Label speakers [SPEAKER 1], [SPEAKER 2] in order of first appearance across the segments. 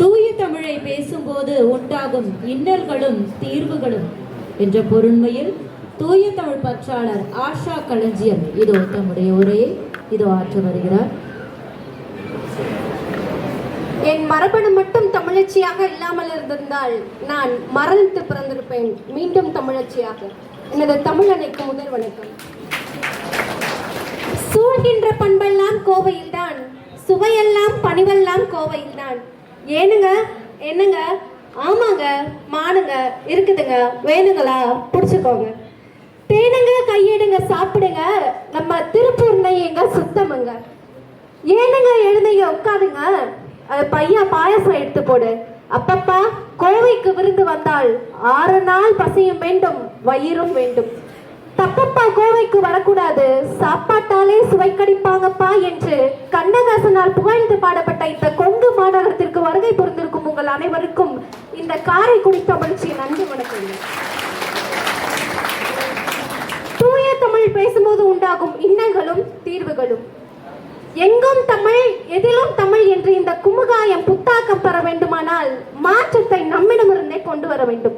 [SPEAKER 1] தூய தமிழை பேசும்போது உண்டாகும் இன்னல்களும் தீர்வுகளும். என்ற பொருண்மையில் தூய தமிழ் பற்றாளர் ஆஷா களஞ்சியம் இதோ தம்முடைய உரையை இதோ ஆற்ற வருகிறார்.
[SPEAKER 2] என் மரபணு மட்டும் தமிழச்சியாக இல்லாமல் இருந்திருந்தால் நான் மறந்து பிறந்திருப்பேன். மீண்டும் தமிழச்சியாக. எனது தமிழனைக்கு முதல் வணக்கம். சூழ்கின்ற பண்பெல்லாம் கோவையில்தான். சுவையெல்லாம் பணிவெல்லாம் கோவையில்தான். ஏனுங்க என்னங்க? ஆமாங்க மானுங்க இருக்குதுங்க. வேணுங்களா? பிடிச்சிக்கோங்க. தேனுங்க கையெடுங்க சாப்பிடுங்க. நம்ம திருப்பூர் நெய்யுங்க சுத்தமுங்க. ஏனுங்க எழுந்தீங்க உட்காதுங்க அது பையன் பாயசம் எடுத்து போடு. அப்பப்பா கோவைக்கு விருந்து வந்தால் ஆறு நாள் பசியும் வேண்டும் வயிறும் வேண்டும். தப்பப்பா கோவைக்கு வரக்கூடாது. சாப்பாட்டாலே சுவைக்கடிப்பாங்கப்பா என்று கண்ணதாசனால் புகழ்ந்து பாடப்பட்ட இந்த கொங்கு மாநகரத்திற்கு வருகை பொருந்திருக்கும் உங்கள் அனைவருக்கும் இந்த காரைக்குடி தமிழ்ச்சியின் நன்றி வணக்கம். தூய தமிழ் பேசும்போது உண்டாகும் இன்னல்களும் தீர்வுகளும். எங்கும் தமிழ் எதிலும் தமிழ் என்று இந்த குமுகாயம் புத்தாக்கம் பெற வேண்டுமானால் மாற்றத்தை நம்மிடமிருந்தே கொண்டு வர வேண்டும்.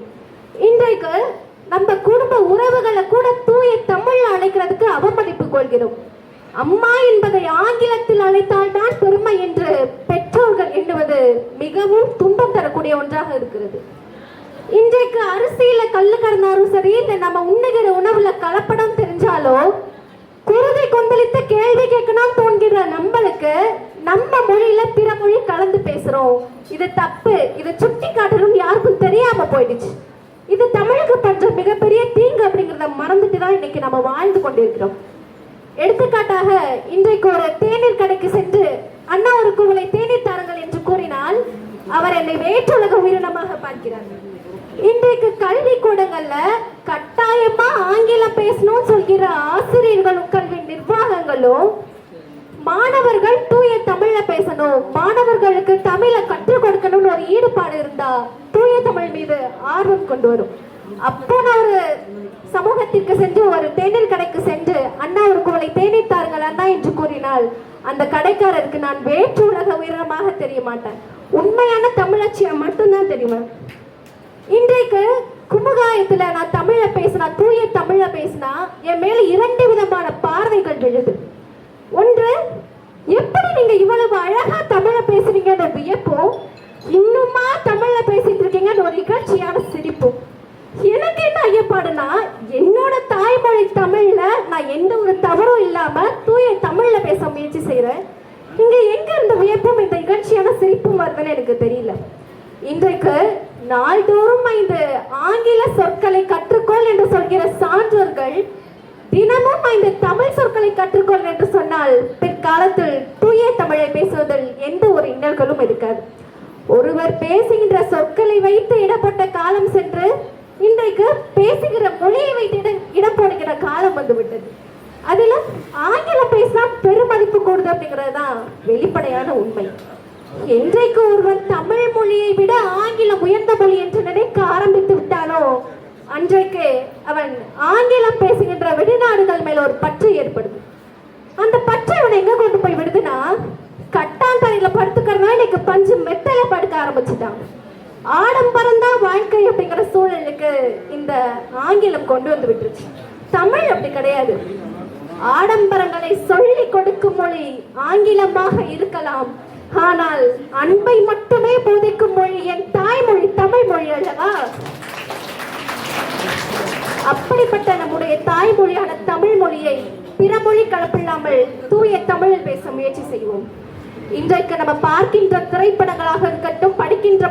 [SPEAKER 2] இன்றைக்கு நம்ம கூட உறவுகளை கூட தூய தமிழ்ல அழைக்கிறதுக்கு அவமதிப்பு கொள்கிறோம். அம்மா என்பதை ஆங்கிலத்தில் அழைத்தால் தான் பெருமை என்று பெற்றோர்கள் எண்ணுவது மிகவும் துன்பம் தரக்கூடிய ஒன்றாக இருக்கிறது. இன்றைக்கு அரிசியில கல்லு கறந்தாலும் சரி இல்லை நம்ம உண்ணுகிற உணவுல கலப்படம் தெரிஞ்சாலோ குருதை கொந்தளித்த கேள்வி கேட்கணும் தோன்கிற நம்மளுக்கு நம்ம மொழியில பிற மொழி கலந்து பேசுறோம். இது தப்பு. இது சுட்டி காட்டணும் யாருக்கும் தெரியாம போயிடுச்சு. இது தமிழுக்கு பண்ற மிகப்பெரிய தீங்கு அப்படிங்கிறத மறந்துட்டு தான் இன்னைக்கு நம்ம வாழ்ந்து கொண்டிருக்கிறோம். எடுத்துக்காட்டாக இன்றைக்கு ஒரு தேநீர் கடைக்கு சென்று அண்ணா ஒரு குவளை தேநீர் தாருங்கள் என்று கூறினால் அவர் என்னை வேற்றுலக உயிரினமாக பார்க்கிறார். இன்றைக்கு கல்வி கூடங்கள்ல கட்டாயமா ஆங்கிலம் பேசணும்னு சொல்கிற ஆசிரியர்களும் கல்வி நிர்வாகங்களும் மாணவர்கள் தூய தமிழ்ல பேசணும். மாணவர்களுக்கு தமிழை கற்றுக் கொடுக்கணும்னு ஒரு ஈடுபாடு இருந்தா தூய தமிழ் மீது ஆர்வம் கொண்டு வரும். அப்போ நான் ஒரு சமூகத்திற்கு சென்று ஒரு தேநீர் கடைக்கு சென்று அண்ணா ஒரு குவளை தேநீர் தாருங்கள் அண்ணா என்று கூறினால் அந்த கடைக்காரருக்கு நான் வேற்று உலக உயரமாக தெரிய மாட்டேன் உண்மையான தமிழச்சியம் மட்டும்தான் தெரியுமா? இன்றைக்கு குமுகாயத்துல நான் தமிழ பேசினா தூய தமிழ பேசினா என் மேல இரண்டு விதமான ஐயப்பாடுனா என்னோட தாய்மொழி தமிழ்ல நான் எந்த ஒரு தவறும் இல்லாம தூய தமிழ்ல பேச முயற்சி செய்யறேன் இங்க எங்க இந்த வியப்பும் இந்த நிகழ்ச்சியான சிரிப்பும் வருதுன்னு எனக்கு தெரியல. இன்றைக்கு நாள்தோறும் இந்த ஆங்கில சொற்களை கற்றுக்கொள் என்று சொல்கிற சான்றோர்கள் தினமும் இந்த தமிழ் சொற்களை கற்றுக்கொள் என்று சொன்னால் பிற்காலத்தில் தூய தமிழை பேசுவதில் எந்த ஒரு இன்னல்களும் இருக்காது. ஒருவர் பேசுகின்ற சொற்களை வைத்து இடப்பட்ட காலம் சென்று இன்றைக்கு பேசுகிற மொழியை வைத்து இடம் போடுகிற காலம் வந்து விட்டது ஆங்கிலம் பேசினா பெருமதிப்பு கூடுது அப்படிங்கிறது தான் வெளிப்படையான உண்மை. என்றைக்கு ஒருவன் தமிழ் மொழியை விட ஆங்கிலம் உயர்ந்த மொழி என்று நினைக்க ஆரம்பித்து விட்டானோ அன்றைக்கு அவன் ஆங்கிலம் பேசுகின்ற வெளிநாடுகள் மேல் ஒரு பற்று ஏற்படுது. அந்த பற்று அவனை எங்க கொண்டு போய் விடுதுன்னா கட்டாந்தரையில படுத்துக்கிறதா இன்னைக்கு பஞ்சு மெத்தையில படுக்க ஆரம்பிச்சுட்டான். ஆடம்பரம் தான் வாழ்க்கை அப்படிங்கிற சூழலுக்கு இந்த ஆங்கிலம் கொண்டு வந்து விட்டுருச்சு. தமிழ் அப்படி கிடையாது. ஆடம்பரங்களை சொல்லிக் கொடுக்கும் மொழி ஆங்கிலமாக இருக்கலாம். ஆனால் அன்பை மட்டுமே போதிக்கும் மொழி என் தாய்மொழி தமிழ் மொழி அல்லவா? அப்படிப்பட்ட நம்முடைய தாய்மொழியான தமிழ் மொழியை பிற மொழி கலப்பில்லாமல் தூய தமிழில் பேச முயற்சி செய்வோம். இன்றைக்கு நம்ம பார்க்கின்ற திரைப்படங்களாக இருக்கட்டும் படிக்கின்ற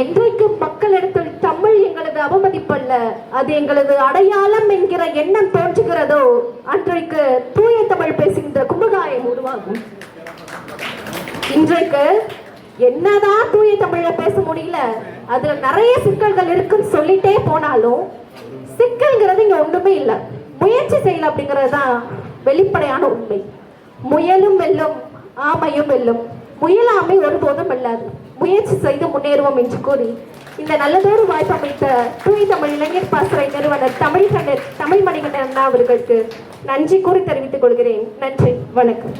[SPEAKER 2] என்றைக்கு மக்களிடத்தில் தமிழ் எங்களது அவமதிப்பல்ல. அது எங்களது அடையாளம் என்கிற எண்ணம் தோன்றுகிறதோ அன்றைக்கு தூய தமிழ் பேசுகின்ற கும்பகாயம் உருவாகும். இன்றைக்கு என்னதான் தூய தமிழ பேச முடியல அதுல நிறைய சிக்கல்கள் இருக்குன்னு சொல்லிட்டே போனாலும் சிக்கல்ங்கிறது இங்க ஒண்ணுமே இல்லை. முயற்சி செய்யல அப்படிங்கிறது தான் வெளிப்படையான உண்மை. முயலும் வெல்லும் ஆமையும் வெல்லும். முயலாமை ஒருபோதும் வெல்லாது. முயற்சி செய்து முன்னேறுவோம் என்று கூறி இந்த நல்லதொரு வாய்ப்பு அமைத்த தூய் தமிழ் இளைஞர் பாசறை நிறுவனர் தமிழ் கண்ணர் தமிழ் மணிகண்டன் அண்ணா அவர்களுக்கு நன்றி கூறி தெரிவித்துக் கொள்கிறேன். நன்றி. வணக்கம்.